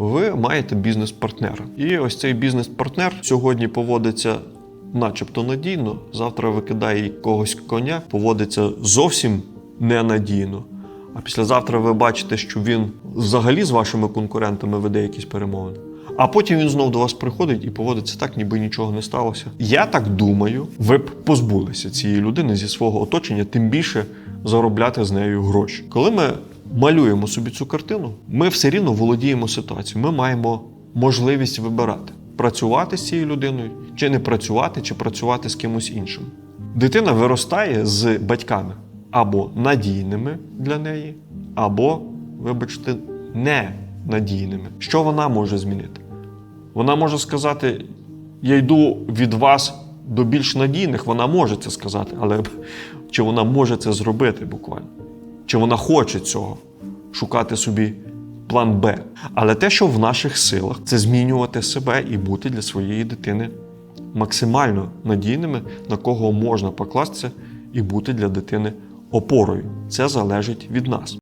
Ви маєте бізнес-партнера. І ось цей бізнес-партнер сьогодні поводиться начебто надійно, завтра викидає якогось коня, поводиться зовсім ненадійно. А післязавтра ви бачите, що він взагалі з вашими конкурентами веде якісь перемовини. А потім він знов до вас приходить і поводиться так, ніби нічого не сталося. Я так думаю, ви б позбулися цієї людини зі свого оточення, тим більше заробляти з нею гроші. Коли ми малюємо собі цю картину, ми все рівно володіємо ситуацією. Ми маємо можливість вибирати працювати з цією людиною, чи не працювати, чи працювати з кимось іншим. Дитина виростає з батьками або надійними для неї, або, вибачте, ненадійними. Що вона може змінити? Вона може сказати: я йду від вас до більш надійних, вона може це сказати, але чи вона може це зробити буквально? Чи вона хоче цього? Шукати собі план Б. Але те, що в наших силах, це змінювати себе і бути для своєї дитини максимально надійними, на кого можна покластися і бути для дитини опорою. Це залежить від нас.